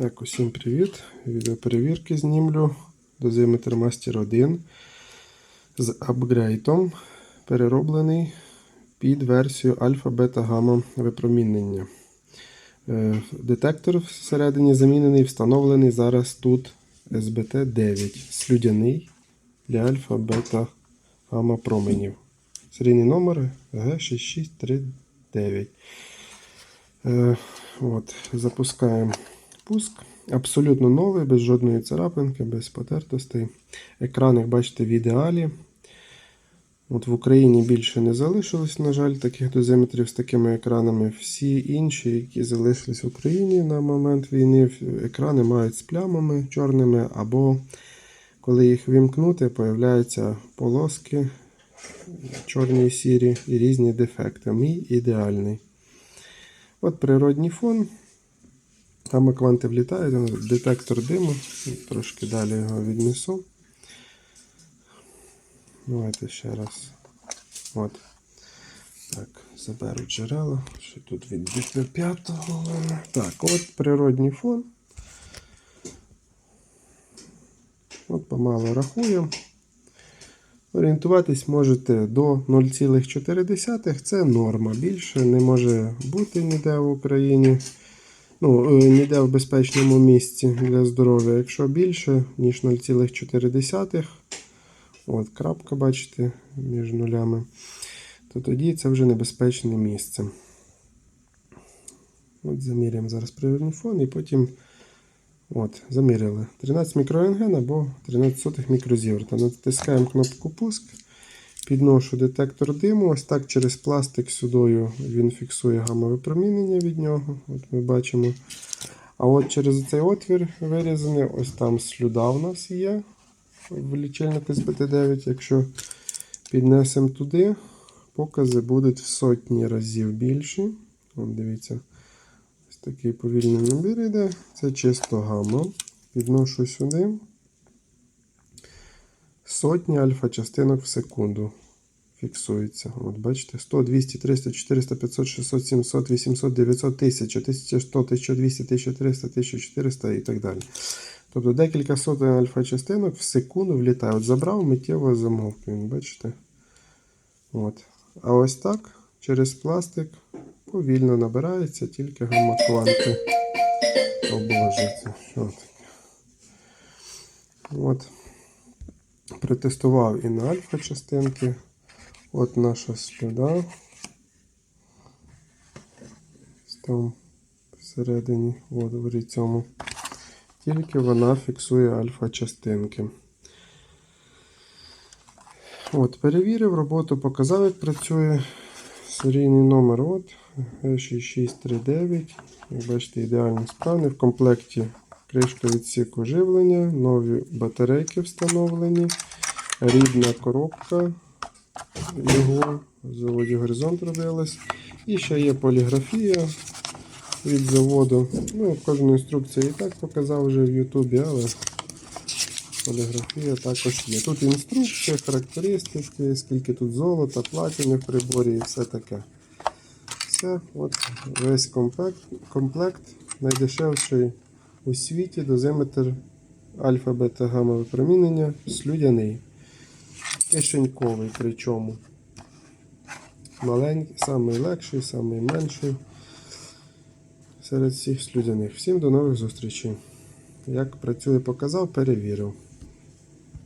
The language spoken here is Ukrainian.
Так, усім привіт. Відеоперевірки знімлю. Дозиметр Master 1 з апгрейтом, перероблений під версію альфа, бета, гамма випромінення. Е, Детектор всередині замінений, встановлений зараз тут SBT9, слюдяний для альфа, бета, гамма променів. Серійний номер G6639. Е, от, запускаємо пуск. Абсолютно новий, без жодної царапинки, без потертостей. Екран, як бачите, в ідеалі. От В Україні більше не залишилось, на жаль, таких дозиметрів з такими екранами. Всі інші, які залишились в Україні на момент війни, екрани мають з плямами чорними, або коли їх вімкнути, появляються полоски чорні сірі і різні дефекти. Мій ідеальний. От природній фон. Гамма кванти влітають, детектор диму. Трошки далі його віднесу. Давайте ще раз. От. Так, заберу джерела. Що тут від BP5. Так, от природній фон. От помало рахуємо. Орієнтуватись можете до 0,4. Це норма. Більше не може бути ніде в Україні. Ну, е, ніде в безпечному місці для здоров'я. Якщо більше, ніж 0,4, от крапка, бачите, між нулями, то тоді це вже небезпечне місце. От Заміряємо зараз природний фон і потім от, заміряли 13 мікрорентген або 13 сотих мікрозіверта. Натискаємо кнопку пуск. Підношу детектор диму. Ось так через пластик сюдою він фіксує гамове промінення від нього. От ми бачимо. А от через цей отвір вирізаний, ось там слюда у нас є в лічильнику СБТ9. Якщо піднесемо туди, покази будуть в сотні разів більші. От дивіться, ось такий повільний набір йде. Це чисто гамма. Підношу сюди сотні альфа-частинок в секунду фіксується. От бачите, 100, 200, 300, 400, 500, 600, 700, 800, 900, 1000, 1100, 1200, 1300, 1400 і так далі. Тобто декілька сотень альфа-частинок в секунду влітає. От забрав миттєво замовк. Він, бачите? От. А ось так через пластик повільно набирається, тільки гамма-кванти таке? От. Протестував і на альфа частинки. От наша сліда. Там всередині от в цьому. Тільки вона фіксує альфа частинки. От, перевірив роботу, показав, як працює серійний номер от G6639. Як бачите, ідеально справний. В комплекті кришка відсіку живлення, нові батарейки встановлені, рідна коробка його в заводі Горизонт робилась. І ще є поліграфія від заводу. Ну, Кожну інструкцію і так показав вже в Ютубі, але поліграфія також є. Тут інструкція, характеристики, скільки тут золота, платини в приборі і все таке. Все, от весь комплект, комплект найдешевший у світі дозиметр альфа, бета, гамма випромінення слюдяний. Кишеньковий причому. Маленький, самий легший, самий менший серед всіх слюдяних. Всім до нових зустрічей. Як працює, показав, перевірив.